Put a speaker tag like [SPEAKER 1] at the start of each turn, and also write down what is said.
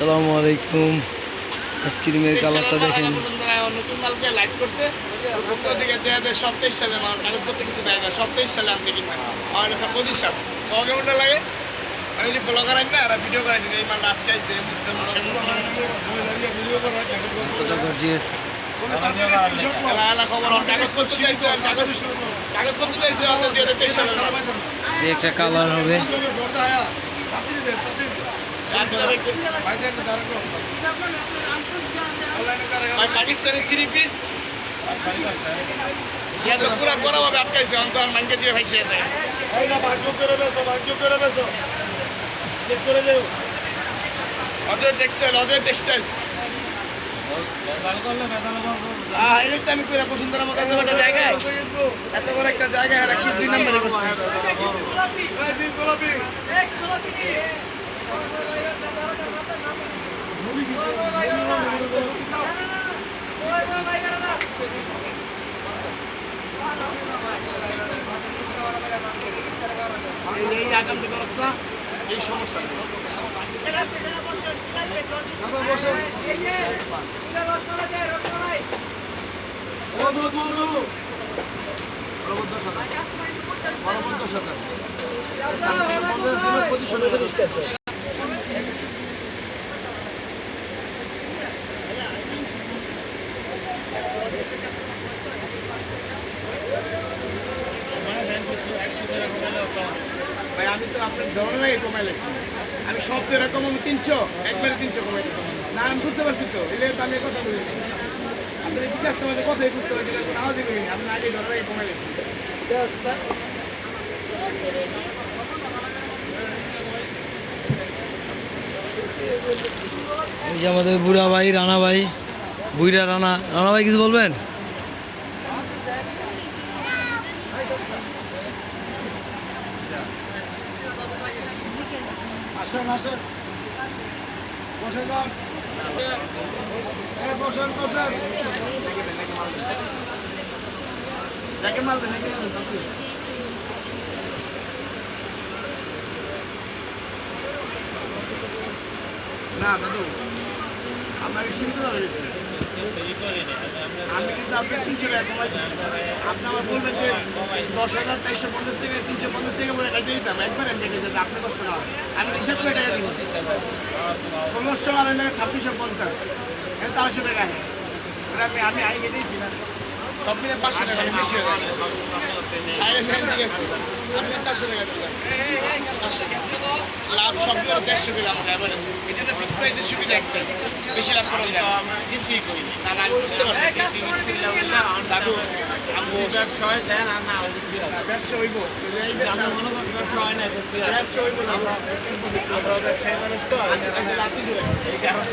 [SPEAKER 1] আসসালামু আলাইকুম। আইসক্রিমের কালারটা দেখেন।
[SPEAKER 2] নতুন মালকে লাইক করছে। উত্তর দিকে যে সব তেইশ সালে আমার কাগজপত্র কিছু দেয় না সব সালে আনছে কিনা আমার এটা পঁচিশ সাল। কত কেমনটা লাগে? যে ব্লগার আইন না আর ভিডিও করাইছে এই মালটা আজকে আইছে এই মুহূর্তে মানুষের
[SPEAKER 1] কতটা গর্জিয়াস
[SPEAKER 2] এলা এলা খবর আমার কাগজপত্র কাগজ
[SPEAKER 1] একটা কালার হবে।
[SPEAKER 2] পাকিস্তানি থ্রি পিস ইয়া তো পুরা করা ভাবে আটকাইছে অন্তর মানকে যে ভাই সে যায় অজয় টেক্সটাইল অজয় টেক্সটাইল এই তো আমি কইরা বসুন্ধরা মতো বড় জায়গায়। এত বড় একটা জায়গায় দুই নম্বরে করছে এই আগামী ব্যবস্থা এই সমস্যা ভাই আমি তো আপনার আমি সব আমি তিনশো একবারে তিনশো না আমি বুঝতে পারছি তো কথা কি কথাই বুঝতে
[SPEAKER 1] আমাদের বুড়া ভাই, রানা ভাই বুইরা রানা। রানা ভাই, কিছু বলবেন?
[SPEAKER 2] আসেন আসেন। বসে যান। বসেন বসেন। দেখে মাল দেন না দাদু। আমি কিন্তু তিনশো টাকা দিচ্ছি। আপনি আমার বলবেন যে দশ হাজার চারশো পঞ্চাশ তিনশো পঞ্চাশ কাটিয়ে দিতাম। একবার আমি করে টাকা ষোলোশো আর ছাব্বিশশো পঞ্চাশ। এটা চারশো টাকা। আমি আমি আগে দিয়েছি না। সব মিলে পাঁচশো টাকা বেশি হয়ে চারশো টাকা দিলাম চারশো লাভ সব দেড়শো দিলাম। আমাকে এবারে এই ফিক্স প্রাইসের সুবিধা একটা। বেশি লাভ করা যায় কিছুই করি না না, না, বুঝতে পারছি। দাদু আমি ব্যবসা হয় দেন আর না ব্যবসা হইব। ব্যবসা মনে হয় না ব্যবসা হইব আমরা ব্যবসায়ী মানুষ তো এই কারণে